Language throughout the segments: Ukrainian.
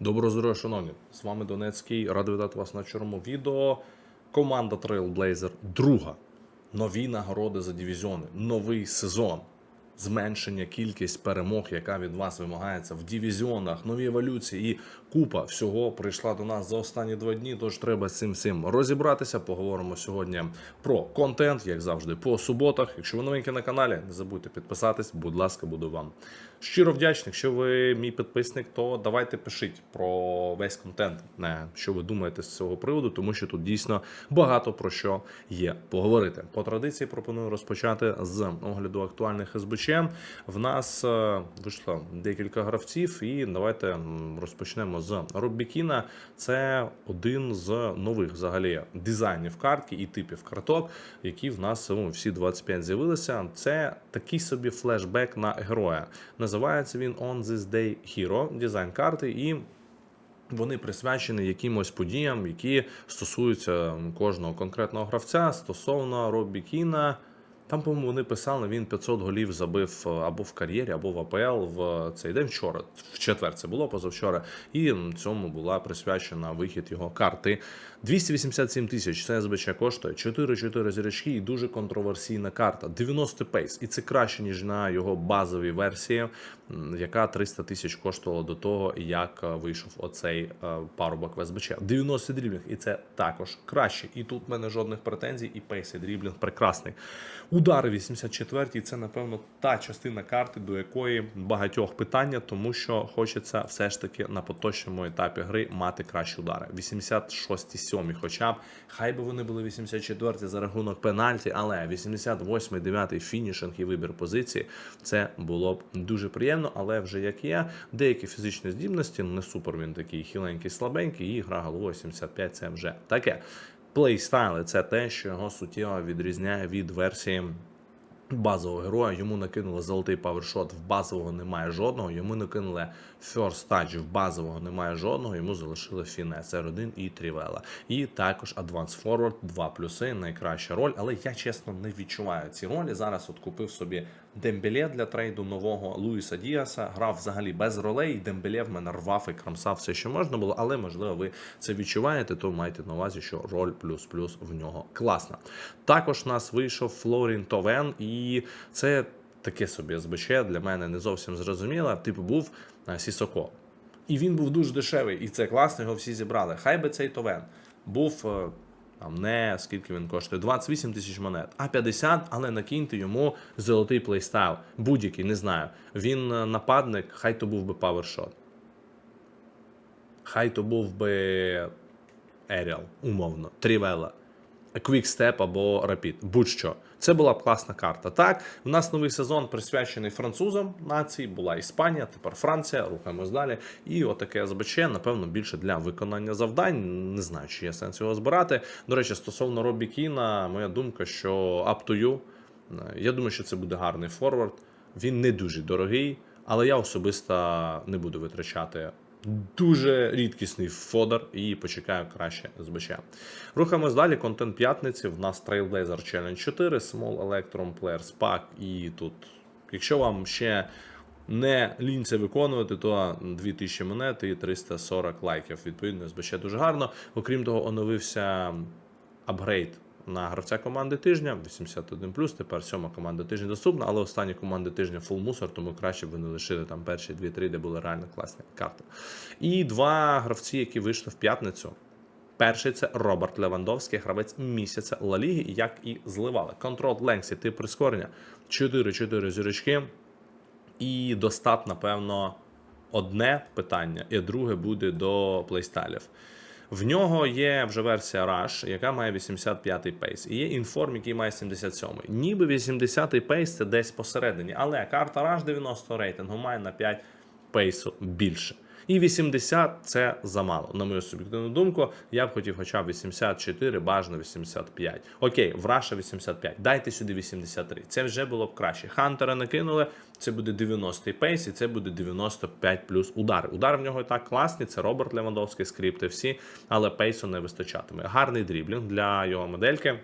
Доброго здоров'я, шановні! З вами Донецький. Радий вітати вас на чорному відео. Команда Trailblazer друга. Нові нагороди за дивізіони, новий сезон, зменшення кількість перемог, яка від вас вимагається в дивізіонах, нові еволюції і купа всього прийшла до нас за останні два дні. Тож треба з цим всім розібратися. Поговоримо сьогодні про контент, як завжди, по суботах. Якщо ви новенькі на каналі, не забудьте підписатись. Будь ласка, буду вам щиро вдячний. Якщо ви мій підписник, то давайте пишіть про весь контент, що ви думаєте з цього приводу, тому що тут дійсно багато про що є поговорити. По традиції пропоную розпочати з огляду актуальних СБЧ. В нас е, вийшло декілька гравців, і давайте розпочнемо з Роббікіна. Це один з нових взагалі дизайнів картки і типів карток, які в нас всі 25 з'явилися. Це такий собі флешбек на героя. Називається він On This Day Hero, дизайн карти, і вони присвячені якимось подіям, які стосуються кожного конкретного гравця стосовно Роббі Кіна. Там, по-моєму, вони писали, він 500 голів забив е, або в кар'єрі, або в АПЛ в цей день вчора. В четвер це було позавчора. І цьому була присвячена вихід його карти. 287 тисяч це СБЧ коштує 4-4 зірочки і дуже контроверсійна карта. 90 пейс. І це краще, ніж на його базовій версії, яка 300 тисяч коштувала до того, як е, вийшов оцей е, парубок в СБЧ. 90 дріблінг, і це також краще. І тут в мене жодних претензій, і пейс і дріблінг прекрасний. Удари 84 це, напевно, та частина карти, до якої багатьох питання, тому що хочеться все ж таки на поточному етапі гри мати кращі удари. 86 7 хоча б. Хай би вони були 84 за рахунок пенальті, але 88-й, 9-й фінішинг і вибір позиції це було б дуже приємно, але вже як є, деякі фізичні здібності, не супер він такий хіленький, слабенький, і гра головою 75 це вже таке. Плейстайли це те, що його суттєво відрізняє від версії базового героя. Йому накинули золотий павершот, в базового немає жодного. Йому накинули First Touch, в базового немає жодного. Йому залишили Фінес, R1 і Трівела. І також Advance Forward, 2 плюси, найкраща роль. Але я чесно не відчуваю ці ролі. Зараз от купив собі Дембеле для трейду нового Луїса Діаса. Грав взагалі без ролей. Дембеле в мене рвав і крамсав все, що можна було, але можливо ви це відчуваєте, то майте на увазі, що роль плюс-плюс в нього класна. Також у нас вийшов Флорін Товен, і це таке собі СБЧ для мене не зовсім зрозуміло. Типу був е, Сісоко. І він був дуже дешевий, і це класно, його всі зібрали. Хай би цей Товен був. Там не скільки він коштує 28 тисяч монет, а 50, але накиньте йому золотий плейстайл. Будь-який, не знаю. Він е, нападник, хай то був би павершот. Хай то був би Еріал, умовно, Трівела, Квікстеп або Рапід. будь-що. Це була б класна карта. Так, в нас новий сезон присвячений французам нації, була Іспанія, тепер Франція, рухаємось далі. І отаке СБЧ, напевно, більше для виконання завдань. Не знаю, чи є сенс його збирати. До речі, стосовно Робі Кіна, моя думка, що up to you. Я думаю, що це буде гарний форвард. Він не дуже дорогий, але я особисто не буду витрачати дуже рідкісний фодер і почекаю краще з СБЧ. Рухаємось далі. Контент п'ятниці. В нас Trailblazer Challenge 4, Small Electron Players Pack. І тут, якщо вам ще не лінь виконувати, то 2000 монет і 340 лайків. Відповідно, СБЧ дуже гарно. Окрім того, оновився апгрейд на гравця команди тижня 81 Тепер сьома команда тижня доступна, але останні команди тижня фул мусор, тому краще б ви не лишили там перші 2-3, де були реально класні карти. І два гравці, які вийшли в п'ятницю. Перший це Роберт Левандовський, гравець місяця Ла Ліги, як і зливали. Контрол Ленсі, тип прискорення 4-4 зірочки. І достат, напевно, одне питання, і друге буде до плейстайлів. В нього є вже версія Rush, яка має 85-й пейс. І є інформ, який має 77-й. Ніби 80-й пейс це десь посередині, але карта Rush 90 рейтингу має на 5 пейсу більше. І 80 це замало. На мою суб'єктивну думку, я б хотів хоча б 84, бажано 85. Окей, в Раша 85. Дайте сюди 83. Це вже було б краще. Хантера накинули, це буде 90 пейс, і це буде 95 плюс удари. Удари в нього і так класні. Це Роберт Левандовський, скрипти всі, але пейсу не вистачатиме. Гарний дріблінг для його модельки.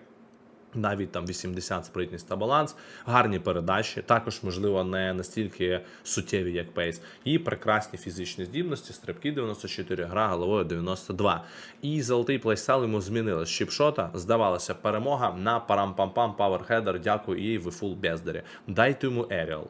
Навіть там 80 спритність та баланс, гарні передачі, також, можливо, не настільки суттєві, як пейс, і прекрасні фізичні здібності, стрибки 94, гра головою 92. І золотий плейстайл йому змінили з чіпшота. Здавалося, перемога на парам-пам-пам, паверхедер, дякую їй, ви фул бездарі. Дайте йому еріал.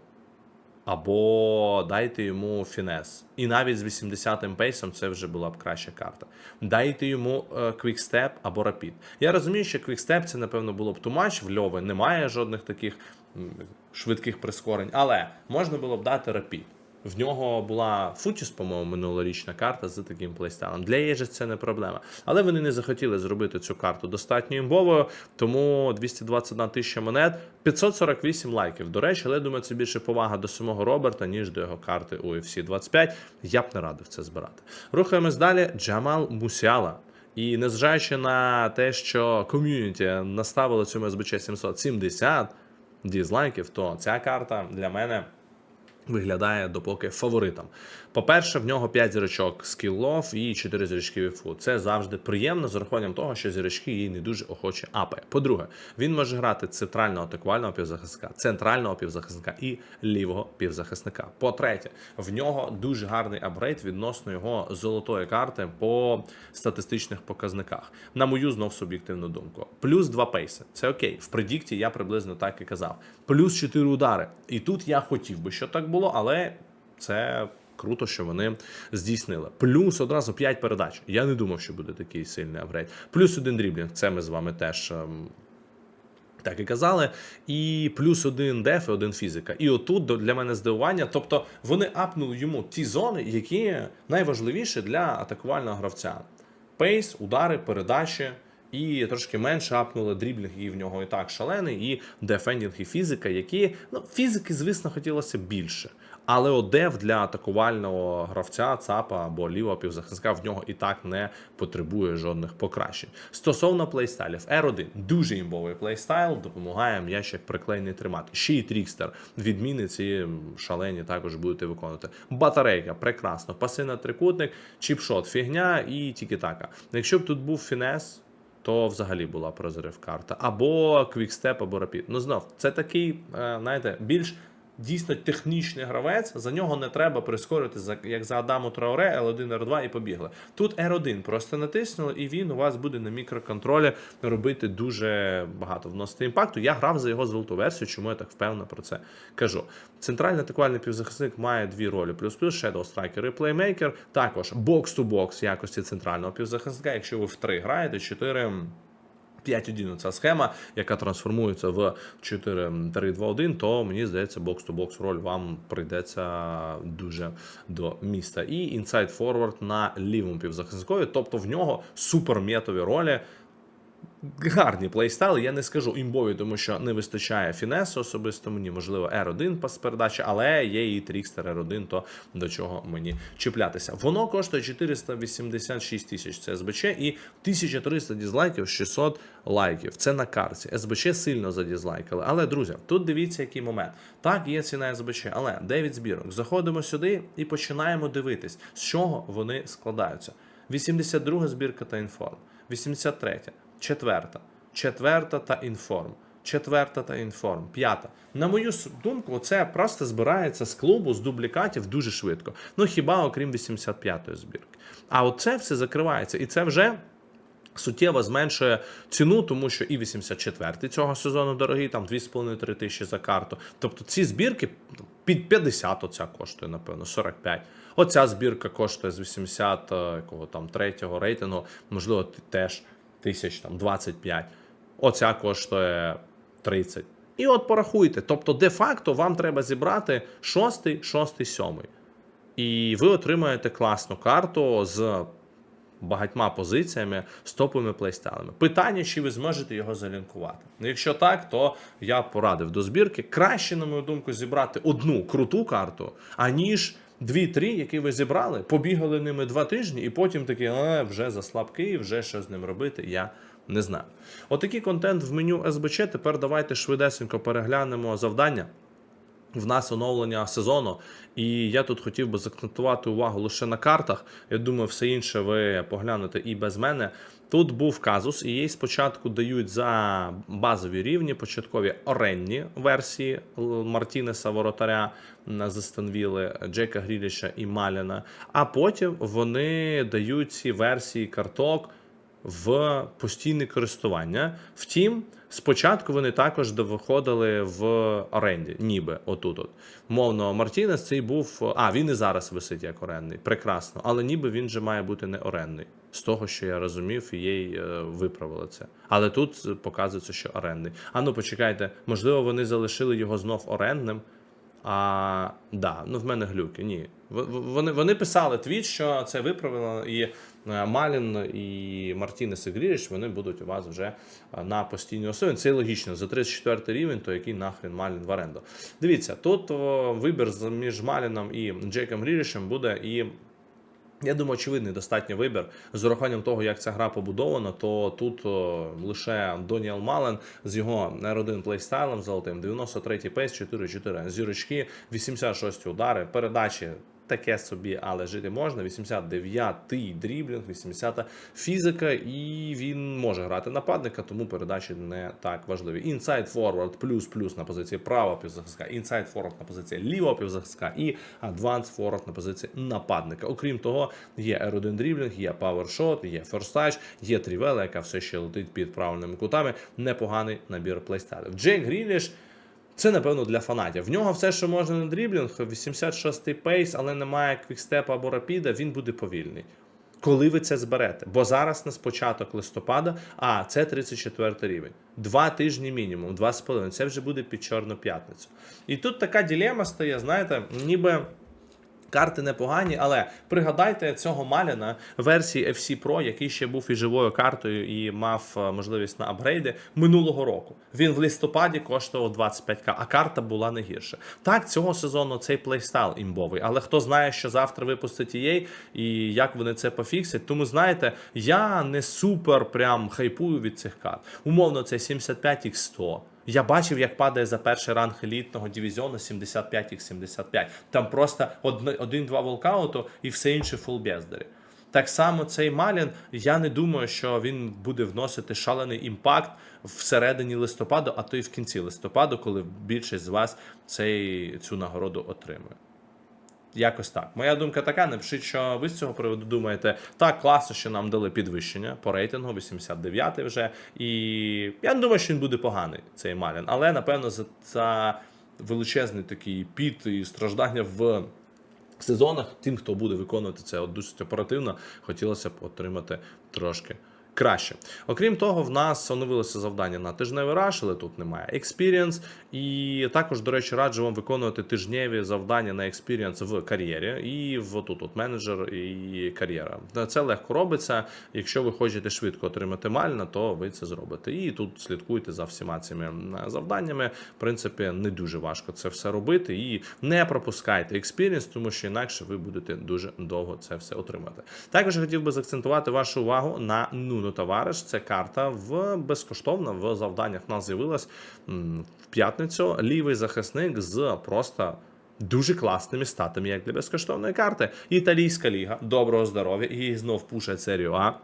Або дайте йому фінес. І навіть з 80-м пейсом це вже була б краща карта. Дайте йому квікстеп або рапід. Я розумію, що квікстеп це, напевно, було б тумач, в Льови немає жодних таких швидких прискорень, але можна було б дати рапід. В нього була Футіс, по-моєму, минулорічна карта з таким плейстайлом. Для Єжі це не проблема. Але вони не захотіли зробити цю карту достатньо імбовою, тому 221 тисяча монет, 548 лайків. До речі, але я думаю, це більше повага до самого Роберта, ніж до його карти UFC 25. Я б не радив це збирати. Рухаємось далі. Джамал Мусіала. І незважаючи на те, що ком'юніті наставило цьому СБЧ 770 дізлайків, то ця карта для мене виглядає допоки фаворитом. По-перше, в нього 5 зірочок скіллов і 4 зірочки віфу. Це завжди приємно з урахуванням того, що зірочки її не дуже охоче апає. По-друге, він може грати центрального атакувального півзахисника, центрального півзахисника і лівого півзахисника. По-третє, в нього дуже гарний апгрейд відносно його золотої карти по статистичних показниках. На мою знов суб'єктивну думку. Плюс 2 пейси. Це окей. В предікті я приблизно так і казав. Плюс 4 удари. І тут я хотів би, щоб так було, але це. Круто, що вони здійснили. Плюс одразу 5 передач. Я не думав, що буде такий сильний апгрейд. Плюс один дріблінг. Це ми з вами теж ем, так і казали. І плюс один деф і один фізика. І отут для мене здивування. Тобто вони апнули йому ті зони, які найважливіші для атакувального гравця: пейс, удари, передачі. І трошки менше апнули дріблінг, і в нього і так шалений, і дефендінг, і фізика, які ну фізики, звісно, хотілося більше. Але одев для атакувального гравця, ЦАПа або лівого півзахисника в нього і так не потребує жодних покращень. Стосовно плейстайлів, R1 дуже імбовий плейстайл, допомагає м'яч як приклеєний тримати. Ще й трікстер. Відміни ці шалені також будете виконувати. Батарейка, прекрасно. Пасивний трикутник, чіпшот, фігня і тільки-така. Якщо б тут був фінес. То взагалі була прозрив карта. Або квікстеп, або рапід. Ну знов, це такий, е, знаєте, більш дійсно технічний гравець. За нього не треба прискорити, за- як за Адаму Трауре, L1, R2 і побігли. Тут R1 просто натиснули, і він у вас буде на мікроконтролі робити дуже багато вносити імпакту. Я грав за його золоту версію, чому я так впевнено про це кажу. Центральний атакувальний півзахисник має дві ролі: плюс-плюс, Shadow Striker і плеймейкер. Також бокс-ту-бокс якості центрального півзахисника. Якщо ви в 3 граєте, 4 5-1 ця схема, яка трансформується в 4-3-2-1, то мені здається, бокс-то-бокс роль вам прийдеться дуже до міста. І інсайд форвард на лівому півзахисникові, тобто в нього суперметові ролі. Гарні плейстайли, я не скажу імбові, тому що не вистачає фінесу особисто мені, можливо, R1 пас передачі, але є і Трікстер R1, то до чого мені чіплятися. Воно коштує 486 тисяч це СБЧ і 1300 дізлайків, 600 лайків. Це на карті. СБЧ сильно задізлайкали. Але, друзі, тут дивіться, який момент. Так, є ціна СБЧ, але 9 збірок. Заходимо сюди і починаємо дивитись, з чого вони складаються. 82 збірка та інформ, 83 четверта, четверта та інформ, четверта та інформ, п'ята. На мою думку, це просто збирається з клубу з дублікатів дуже швидко. Ну хіба окрім 85-ї збірки. А оце все закривається, і це вже. Суттєво зменшує ціну, тому що і 84 цього сезону дорогий, там 2,5-3 тисячі за карту. Тобто ці збірки під 50 оця коштує, напевно, 45. Оця збірка коштує з 80 е, якого третього рейтингу, можливо, теж тисяч там 25. Оця коштує 30. І от порахуйте. Тобто, де-факто вам треба зібрати шостий, шостий, сьомий. І ви отримаєте класну карту з багатьма позиціями з топовими плейстайлами. Питання, чи ви зможете його залінкувати. Ну, якщо так, то я порадив до збірки. Краще, на мою думку, зібрати одну круту карту, аніж дві-три, які ви зібрали, побігали ними два тижні, і потім такі, а, вже за слабкий, вже що з ним робити, я не знаю. Отакий контент в меню СБЧ. Тепер давайте швидесенько переглянемо завдання. в нас оновлення сезону, і я тут хотів би закцентувати увагу лише на картах. Я думаю, все інше ви поглянете і без мене. Тут був казус, і їй спочатку дають за базові рівні, початкові оренні версії Мартінеса Воротаря на Застанвіли, Джека Гріліша і Маліна. А потім вони дають ці версії карток в постійне користування. Втім, спочатку вони також виходили в оренді, ніби отут. От. Мовно, Мартінес цей був. А, він і зараз висить як орендний. Прекрасно. Але ніби він же має бути не орендний. З того, що я розумів, їй е, виправили це. Але тут показується, що орендний. А ну почекайте, можливо, вони залишили його знов орендним. А да, ну в мене глюки. Ні. Вони, вони писали твіт, що це виправлено, і е, Малін і Мартінес і вони будуть у вас вже е, на постійній основі. Це логічно. За 34 рівень, то який нахрен Малін в оренду. Дивіться, тут о, вибір між Маліном і Джейком Грілішем буде і. Я думаю, очевидний достатньо вибір. З урахуванням того, як ця гра побудована, то тут о, лише Доніел Мален з його R1 плейстайлом золотим, 93-й пейс, 4-4, зірочки, 86 удари, передачі. Таке собі, але жити можна. 89-й дріблінг, 80-та фізика, і він може грати нападника, тому передачі не так важливі. Інсайд форвард плюс плюс на позиції права півзахиска, інсайд форвард на позиції лівого півзахиска і адванс форвард на позиції нападника. Окрім того, є R1 дріблінг, є павершот, є ферстач, є трівела, яка все ще летить під правильними кутами. Непоганий набір плейстайлів. Джейк Гріліш. Це, напевно, для фанатів. В нього все, що можна на дріблінг, 86-й пейс, але немає квікстепа або рапіда, він буде повільний. Коли ви це зберете? Бо зараз на початок листопада, а це 34 рівень. Два тижні мінімум, два з половиною. Це вже буде під Чорну п'ятницю. І тут така ділема стає, знаєте, ніби. Карти непогані, але пригадайте цього Маляна версії FC Pro, який ще був і живою картою і мав е, можливість на апгрейди минулого року. Він в листопаді коштував 25к, а карта була не гірша. Так, цього сезону цей плейстайл імбовий, але хто знає, що завтра випустить EA і як вони це пофіксять. Тому знаєте, я не супер прям хайпую від цих карт. Умовно, це 75x100. Я бачив, як падає за перший ранг елітного дивізіону 75x75. Там просто один-два волкауту і все інше фулбездері. Так само цей Малін, я не думаю, що він буде вносити шалений імпакт всередині листопаду, а то й в кінці листопаду, коли більшість з вас цей, цю нагороду отримує. Якось так. Моя думка така. Напишіть, що ви з цього приводу думаєте. Так, класно, що нам дали підвищення по рейтингу, 89 вже. І я не думаю, що він буде поганий, цей Малін. Але напевно за, за величезний такий піт і страждання в сезонах, тим, хто буде виконувати це досить оперативно, хотілося б отримати трошки. Краще. Окрім того, в нас оновилося завдання на тижневий раш, але тут немає Experience. І також, до речі, раджу вам виконувати тижневі завдання на Experience в кар'єрі і в тут от менеджер і кар'єра. Це легко робиться. Якщо ви хочете швидко отримати мальна, то ви це зробите. І тут слідкуйте за всіма цими завданнями. В принципі, не дуже важко це все робити. І не пропускайте Experience, тому що інакше ви будете дуже довго це все отримати. Також хотів би заакцентувати вашу увагу на Нуно Товариш. Це карта в безкоштовно в завданнях. У нас з'явилась в п'ятницю лівий захисник з просто. Дуже класними статами, як для безкоштовної карти. Італійська ліга, доброго здоров'я, і знов пушать серію А.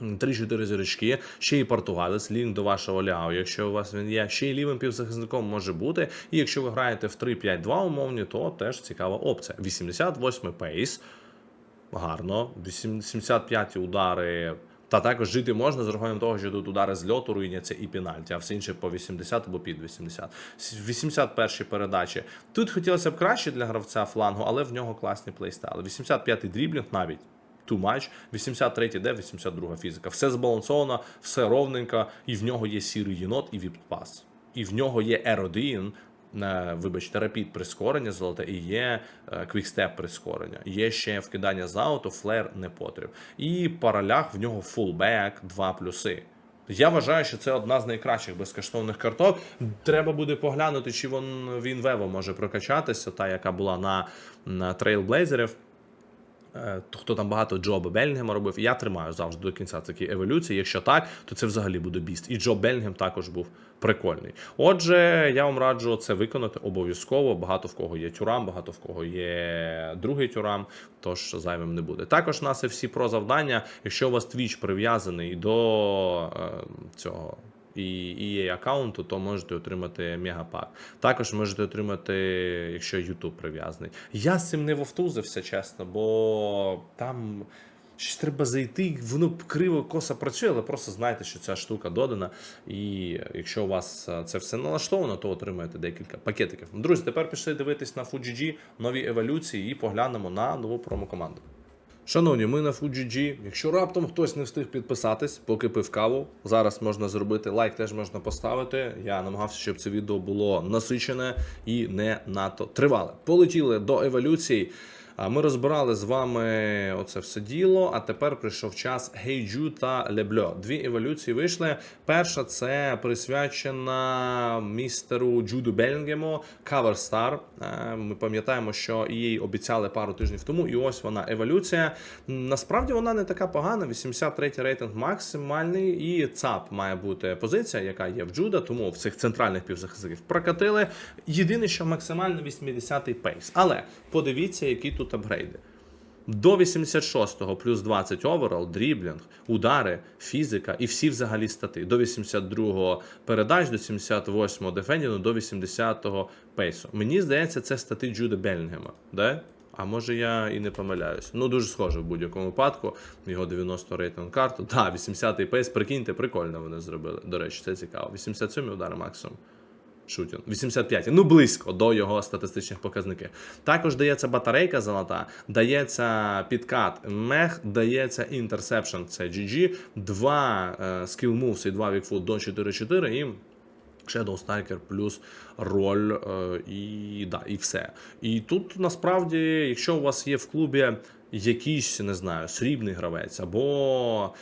3-4 зірочки, ще й португалець, лінк до вашого ляу, якщо у вас він є, ще й лівим півзахисником може бути. І якщо ви граєте в 3-5-2 умовні, то теж цікава опція. 88 пейс, гарно, 75 удари. Та також жити можна з урахуванням того, що тут удари з льоту руйняться і пенальті, а все інше по 80 або під 80. 81 передачі. Тут хотілося б краще для гравця флангу, але в нього класні плейстайли. 85-й дріблінг навіть. Too much. 83-й де 82 фізика. Все збалансовано, все ровненько, і в нього є сірий єнот і віп-пас. І в нього є R1, е, вибачте, рапід прискорення золоте, і є е, квікстеп прискорення. Є ще вкидання з ауту, флер не потріб. І паралях в нього фулбек, два плюси. Я вважаю, що це одна з найкращих безкоштовних карток. Треба буде поглянути, чи він, він Вево може прокачатися, та яка була на, на трейлблейзерів. Е, то Хто там багато Джоба Белінгема робив, я тримаю завжди до кінця такі еволюції. Якщо так, то це взагалі буде біст. І Джо Белінгем також був прикольний. Отже, я вам раджу це виконати обов'язково. Багато в кого є тюрам, багато в кого є другий тюрам, тож зайвим не буде. Також у нас є всі про завдання. Якщо у вас Twitch прив'язаний до е, цього. І EA аккаунту, то можете отримати мегапак. Також можете отримати, якщо YouTube прив'язаний. Я з цим не вовтузився, чесно, бо там щось треба зайти, воно криво косо працює, але просто знайте, що ця штука додана. І якщо у вас е, це все налаштовано, то отримаєте декілька пакетиків. Друзі, тепер пішли дивитись на FUGG нові еволюції і поглянемо на нову промокоманду. Шановні, ми на FUGG. Якщо раптом хтось не встиг підписатись, поки пив каву, зараз можна зробити лайк, теж можна поставити. Я намагався, щоб це відео було насичене і не надто тривале. Полетіли до еволюції. Ми розбирали з вами оце все діло. А тепер прийшов час Гейджу та Лебльо. Дві еволюції вийшли. Перша це присвячена містеру Джуду Белінгему Cover Star. Е, Ми пам'ятаємо, що її обіцяли пару тижнів тому, і ось вона еволюція. Насправді вона не така погана. 83 рейтинг максимальний, і ЦАП має бути позиція, яка є в Джуда, тому в цих центральних півзахисників прокатили. Єдине, що максимально 80-й пейс. Але подивіться, які тут апгрейди. До 86-го плюс 20 оверол, дріблінг, удари, фізика і всі взагалі стати. До 82-го передач, до 78-го дефендінгу, до 80-го пейсу. Мені здається, це стати Джуда Белінгема. Да? А може я і не помиляюсь. Ну, дуже схоже в будь-якому випадку. Його 90 рейтинг карту. Так, 80-й пейс, прикиньте, прикольно вони зробили. До речі, це цікаво. 87-й удар максимум. Шутін. 85. Ну, близько до його статистичних показників. Також дається батарейка золота, дається підкат мех, дається інтерсепшн, це GG, два е, skill moves і два вікфут до 4-4 і Shadow Stalker плюс роль е, і, да, і все. І тут насправді, якщо у вас є в клубі якийсь, не знаю, срібний гравець або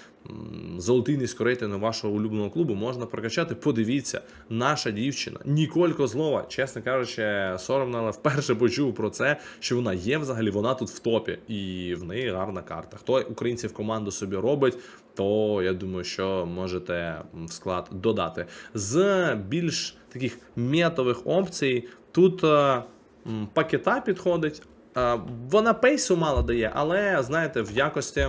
золотий низькорейтинг вашого улюбленого клубу, можна прокачати. Подивіться, наша дівчина Ніколь Козлова, чесно кажучи, соромно, але вперше почув про це, що вона є взагалі, вона тут в топі, і в неї гарна карта. Хто українців команду собі робить, то я думаю, що можете в склад додати. З більш таких метових опцій тут е, пакета підходить. Е, Вона пейсу мало дає, але знаєте, в якості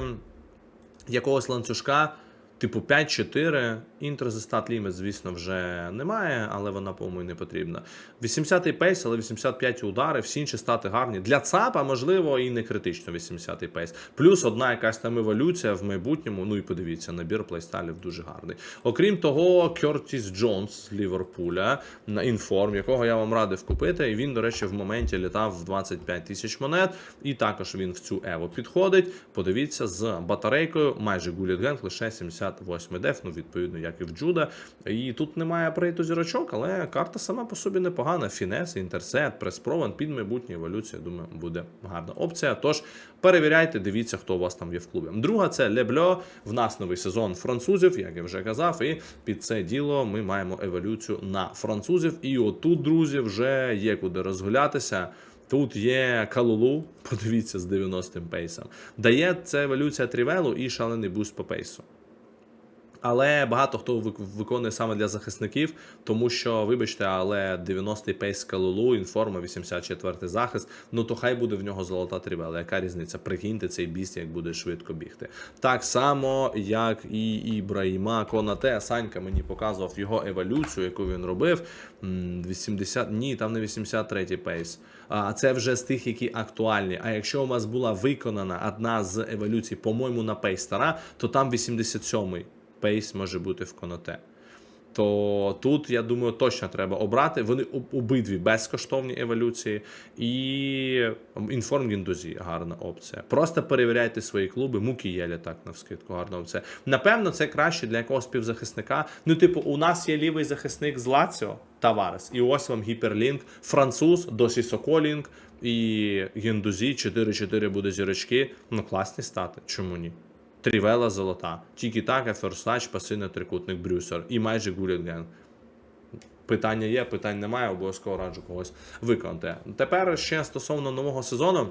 якогось ланцюжка, Типу 5-4. Інтерзестат ліміт, звісно, вже немає, але вона, по-моєму, не потрібна. 80-й пейс, але 85 удари, всі інші стати гарні. Для ЦАПа, можливо, і не критично 80-й пейс. Плюс одна якась там еволюція в майбутньому. Ну і подивіться, набір плейстайлів дуже гарний. Окрім того, Кертіс Джонс з Ліверпуля на інформ, якого я вам радив купити. І він, до речі, в моменті літав в 25 тисяч монет. І також він в цю еву підходить. Подивіться, з батарейкою майже гулітгенг лише 70. 58 деф, ну відповідно, як і в Джуда. І тут немає прейту зірочок, але карта сама по собі непогана. Фінес, інтерсет, преспрован під майбутню еволюцію, думаю, буде гарна опція. Тож перевіряйте, дивіться, хто у вас там є в клубі. Друга це Лебльо. В нас новий сезон французів, як я вже казав, і під це діло ми маємо еволюцію на французів. І отут, друзі, вже є куди розгулятися. Тут є Калулу, подивіться з 90-м пейсом. Дає це еволюція Трівелу і шалений буст по пейсу. Але багато хто виконує саме для захисників, тому що, вибачте, але 90-й пейс Калулу, інформа, 84-й захист. Ну то хай буде в нього золота трівела. Яка різниця? Прикиньте цей біст, як буде швидко бігти. Так само, як і Ібраїма Конате. Санька мені показував його еволюцію, яку він робив. 80... Ні, там не 83-й пейс. А це вже з тих, які актуальні. А якщо у вас була виконана одна з еволюцій, по-моєму, на пейс то там 87-й пейс може бути в коноте. То тут, я думаю, точно треба обрати. Вони обидві безкоштовні еволюції. І інформ Гіндузі гарна опція. Просто перевіряйте свої клуби. Мукієлі так навскидку гарна опція. Напевно, це краще для якогось півзахисника. Ну, типу, у нас є лівий захисник з Лаціо Таварес. І ось вам гіперлінк, француз, досі Соколінк і Гіндузі 4-4 буде зірочки. Ну, класні стати. Чому ні? Трівела золота. Тільки так, ферстач, пасивний трикутник Брюсер і майже Гулітген. Питання є, питань немає, обов'язково раджу когось виконати. Тепер ще стосовно нового сезону.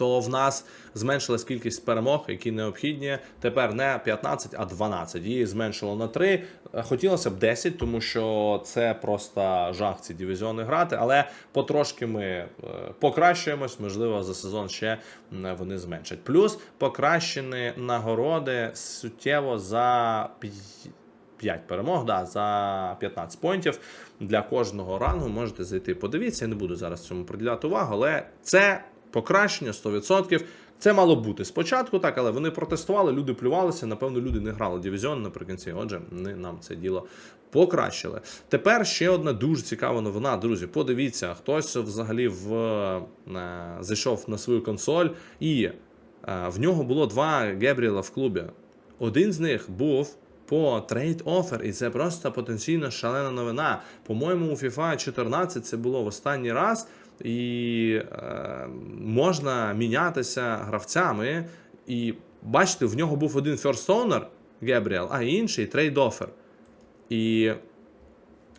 То в нас зменшилась кількість перемог, які необхідні. Тепер не 15, а 12. Її зменшило на 3. Хотілося б 10, тому що це просто жах ці дивізіони грати. Але потрошки ми е, покращуємось. Можливо, за сезон ще вони зменшать. Плюс покращені нагороди суттєво за 5 перемог, да, за 15 поінтів для кожного рангу. Можете зайти, подивіться. Я не буду зараз цьому приділяти увагу, але це покращення 100%. Це мало бути спочатку, так, але вони протестували, люди плювалися. Напевно, люди не грали дивізіон наприкінці. Отже, вони нам це діло покращили. Тепер ще одна дуже цікава новина. Друзі, подивіться, хтось взагалі в е, зайшов на свою консоль, і е, в нього було два Гебріела в клубі. Один з них був по трейд офер, і це просто потенційно шалена новина. По-моєму, у FIFA 14 це було в останній раз, і е, можна мінятися гравцями. І бачите, в нього був один first owner Гебріел, а інший трейд офер. І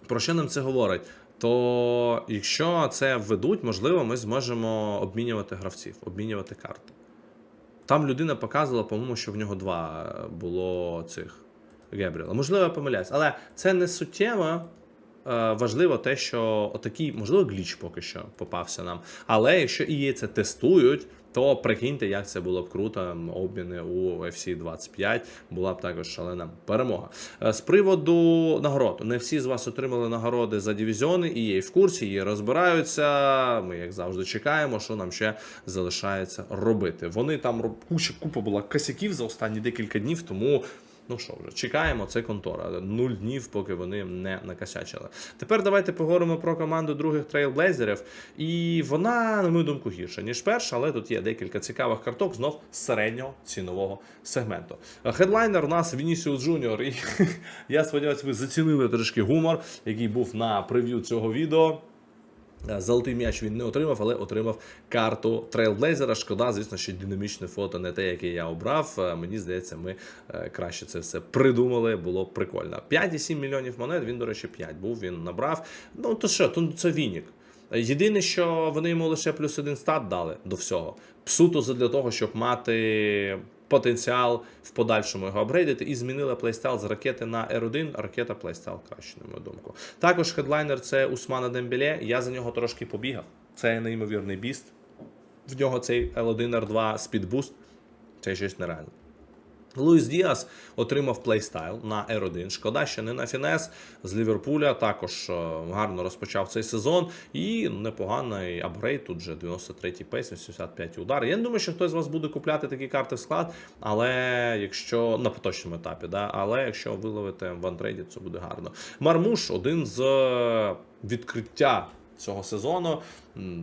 про що нам це говорить? То якщо це введуть, можливо, ми зможемо обмінювати гравців, обмінювати карти. Там людина показувала, по-моєму, що в нього два було цих Гебріела. Можливо, я помиляюсь, але це не суттєво. Е, Важливо те, що отакий, можливо, гліч поки що попався нам. Але якщо і це тестують, то прикиньте, як це було б круто. Обміни у FC 25 була б також шалена перемога. Е, З приводу нагород, не всі з вас отримали нагороди за дивізіони, і є в курсі, і розбираються. Ми, як завжди, чекаємо, що нам ще залишається робити. Вони там куча купа була косяків за останні декілька днів, тому. Ну що вже, чекаємо, це контора. Нуль днів, поки вони не накосячили. Тепер давайте поговоримо про команду других трейлблейзерів. І вона, на мою думку, гірша, ніж перша, але тут є декілька цікавих карток знов середнього цінового сегменту. Хедлайнер у нас Вінісіус Джуніор. І я сподіваюся, ви зацінили трошки гумор, який був на прев'ю цього відео. Е, Золотий м'яч він не отримав, але отримав карту трейлблейзера. Шкода, звісно, що динамічне фото не те, яке я обрав. Е, Мені здається, ми е, краще це все придумали. Було прикольно. 5,7 мільйонів монет. Він, до речі, 5 був. Він набрав. Ну то що, то це Вінік. Єдине, що вони йому лише плюс один стат дали до всього. Суто для того, щоб мати потенціал в подальшому його апгрейдити, і змінила плейстайл з ракети на R1. Ракета плейстайл краще, на мою думку. Також хедлайнер це Усмана Дембеле. Я за нього трошки побігав. Це неймовірний біст. В нього цей L1 R2 спідбуст. Це щось нереальне. Луїс Діас отримав плейстайл на R1. Шкода, що не на фінес з Ліверпуля. Також е, гарно розпочав цей сезон. І непоганий апгрейд. Тут же 93-й пейс, 85 удар. Я не думаю, що хтось з вас буде купляти такі карти в склад. Але якщо на поточному етапі, да, але якщо виловите в антрейді, це буде гарно. Мармуш один з е, відкриття. Цього сезону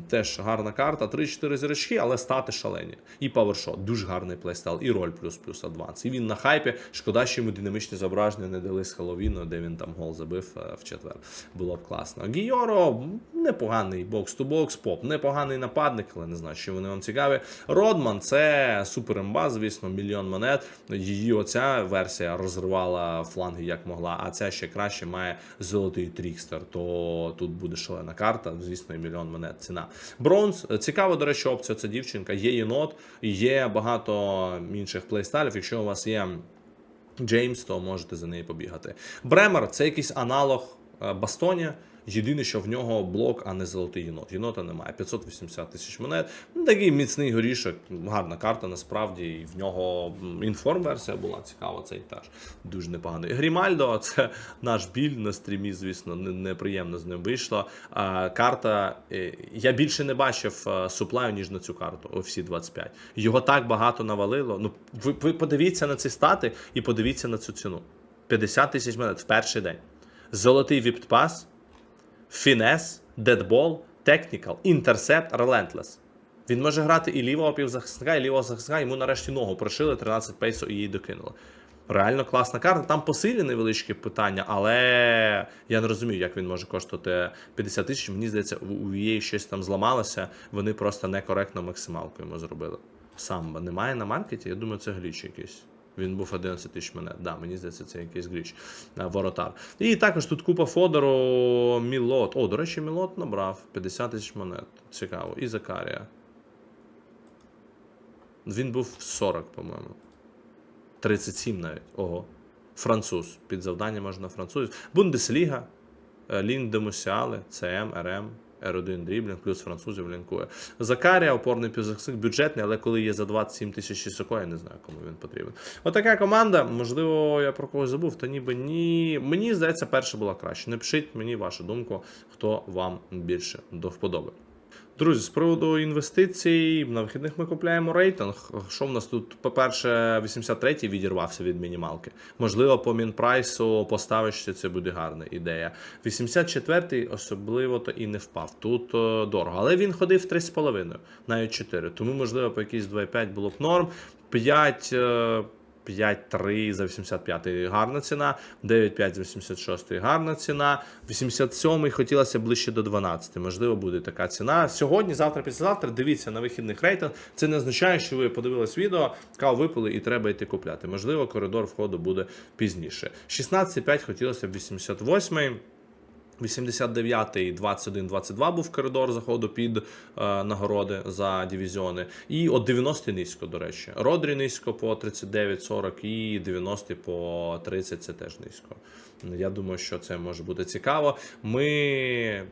теж гарна карта, 3-4 зірочки, але стати шалені. І павершот, дуже гарний плейстайл, і роль плюс плюс адванс. І він на хайпі. Шкода, що йому динамічні зображення не дали з Хеллоуіну, де він там гол забив е, в четвер. Було б класно. Гійоро м, непоганий бокс-ту-бокс, поп, непоганий нападник, але не знаю, що вони вам цікаві. Родман це супер емба, звісно, мільйон монет. Її оця версія розривала фланги як могла, а ця ще краще має золотий трікстер. То тут буде шалена карта, звісно, і мільйон монет ціна. Бронз. Цікаво, до речі, опція це дівчинка. Є єнот, є багато інших плейстайлів. Якщо у вас є Джеймс, то можете за неї побігати. Бремер це якийсь аналог е, Бастоні. Єдине, що в нього блок, а не золотий єнот. Єнота немає. 580 тисяч монет. Ну, Такий міцний горішок, гарна карта насправді. І в нього інформ-версія була цікава, цей теж дуже непоганий. Грімальдо це наш біль на стрімі, звісно, неприємно з ним вийшло. Карта. е, Я більше не бачив е, суплаю, ніж на цю карту OFC 25. Його так багато навалило. Ну, ви, ви подивіться на ці стати і подивіться на цю ціну. 50 тисяч монет в перший день. Золотий віптпас. Фінес, дедбол, технікал, інтерсепт, релентлес. Він може грати і лівого півзахисника, і лівого захисника. Йому нарешті ногу прошили, 13 пейсу і її докинули. Реально класна карта. Там по силі невеличкі питання, але я не розумію, як він може коштувати 50 тисяч. Мені здається, у у EA щось там зламалося. Вони просто некоректно максималку йому зробили. Самбо немає на маркеті. Я думаю, це гліч якийсь. Він був 11 тисяч монет. Да, мені здається, це якийсь гліч. е, Воротар. І також тут купа Фодору, Мілот. О, до речі, Мілот набрав 50 тисяч монет. Цікаво. І Закарія. Він був 40, по-моєму. 37 навіть. Ого. Француз. Під завдання можна француз. Бундесліга. е, Лін де Мусіали, ЦМ, РМ, R1 дріблінг, плюс французів лінкує. Закарія, опорний півзахисник, бюджетний, але коли є за 27 тисяч Сісоко, я не знаю, кому він потрібен. Отака команда. Можливо, я про когось забув, то ніби ні. Мені здається, перша була краще. Напишіть мені вашу думку, хто вам більше до вподоби. Друзі, з приводу інвестицій, на вихідних ми купляємо рейтинг. Що в нас тут? По-перше, 83-й відірвався від мінімалки. Можливо, по мінпрайсу поставишся, це буде гарна ідея. 84-й особливо то і не впав. Тут е, дорого. Але він ходив 3,5, навіть 4. Тому, можливо, по якійсь 2,5 було б норм. 5. Е, 5-3 за 85-й гарна ціна, 9-5 за 86-й гарна ціна, 87-й хотілося ближче до 12 Можливо, буде така ціна. Сьогодні, завтра, післязавтра дивіться на вихідних рейтинг. Це не означає, що ви подивились відео, кав випили і треба йти купляти. Можливо, коридор входу буде пізніше. 16,5 хотілося б 88-й. 89-й 21-22 був коридор заходу під е, нагороди за дивізіони. І от 90 низько, до речі. Родрі низько по 39-40 і 90 по 30 це теж низько. Я думаю, що це може бути цікаво. Ми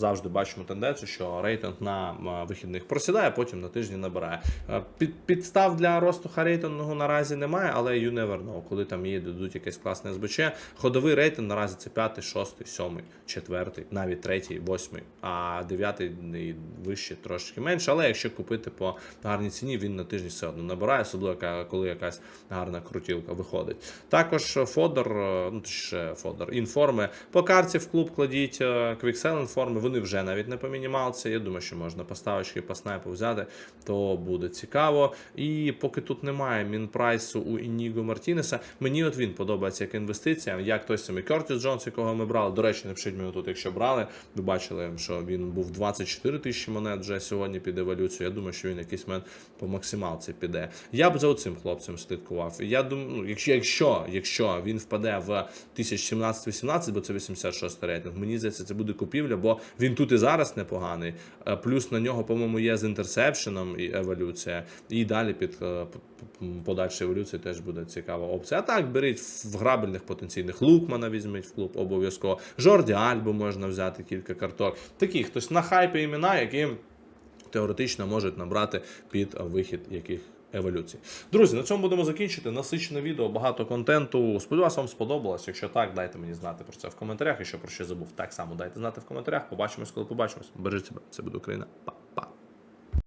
завжди бачимо тенденцію, що рейтинг на вихідних просідає, потім на тижні набирає. Е, Під, підстав для росту рейтингу наразі немає, але you never know, коли там є дадуть якесь класне СБЧ. Ходовий рейтинг наразі це 5, 6, 7, 4, навіть 3, 8, а 9 і вище трошки менше. Але якщо купити по гарній ціні, він на тижні все одно набирає, особливо коли якась гарна крутілка виходить. Також Фодор, е, ну точніше Фодор, інформи по карті в клуб кладіть е, Quicksell інформи. Вони вже навіть не по мінімалці. Я думаю, що можна поставочки по снайпу взяти, то буде цікаво. І поки тут немає мінпрайсу у Ініго Мартінеса, мені от він подобається як інвестиція. Як той самий Кертіс Джонс, якого ми брали. До речі, напишіть мені тут, якщо брали. Ви бачили, що він був 24 тисячі монет вже сьогодні під еволюцію. Я думаю, що він якийсь момент по максималці піде. Я б за оцим хлопцем слідкував. Я думаю, ну, якщо, якщо, якщо він впаде в 1017-18, бо це 86 рейтинг, мені здається, це буде купівля, бо він тут і зараз непоганий. Е, Плюс на нього, по-моєму, є з інтерсепшеном і еволюція. І далі під е, п- п- подальша еволюція теж буде цікава опція. А так, беріть в грабельних потенційних Лукмана візьміть в клуб обов'язково. Жорді Альбу можна взяти кілька карток. Такі хтось на хайпі імена, які теоретично можуть набрати під вихід яких. Еволюцій. Друзі, на цьому будемо закінчити. Насичене відео, багато контенту. Сподіваюсь, вам сподобалось. Якщо так, дайте мені знати про це в коментарях. Якщо про що забув, так само дайте знати в коментарях. Побачимось, коли побачимось. Бережіть себе. Це буде Україна. Па-па.